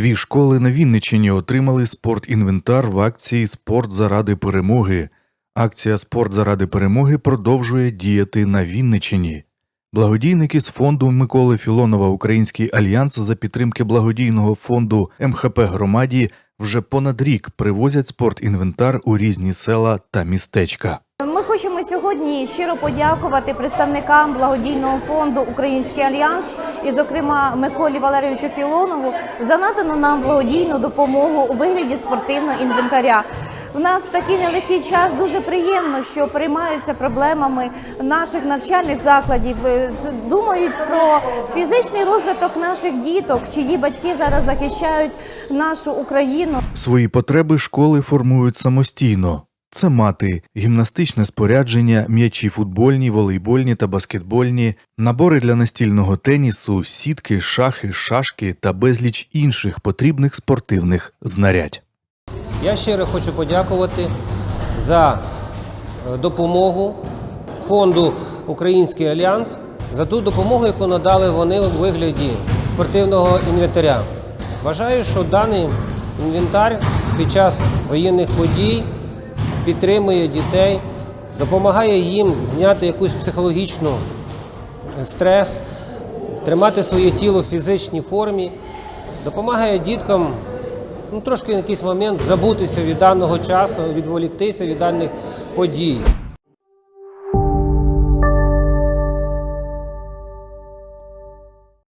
Дві школи на Вінниччині отримали спортінвентар в акції Спорт заради перемоги. Акція Спорт заради перемоги продовжує діяти на Вінниччині. Благодійники з фонду Миколи Філонова Український альянс за підтримки благодійного фонду МХП громаді вже понад рік привозять спортінвентар у різні села та містечка. Ми хочемо сьогодні щиро подякувати представникам благодійного фонду Український альянс і, зокрема, Миколі Валерійовичу Філонову за надану нам благодійну допомогу у вигляді спортивного інвентаря. В нас в такий нелегкий час дуже приємно, що переймаються проблемами наших навчальних закладів, е, думають про фізичний розвиток наших діток, чиї батьки зараз захищають нашу Україну. Свої потреби школи формують самостійно. Це мати, гімнастичне спорядження, м'ячі футбольні, волейбольні та баскетбольні, набори для настільного тенісу, сітки, шахи, шашки та безліч інших потрібних спортивних знарядь. Я щиро хочу подякувати за е, допомогу фонду Український альянс за ту допомогу, яку надали вони у вигляді спортивного інвентаря. Вважаю, що даний інвентар під час воєнних подій підтримує дітей, допомагає їм зняти якусь психологічну стрес, тримати своє тіло в фізичній формі, допомагає діткам ну, трошки на якийсь момент забутися від даного часу, відволіктися від даних подій.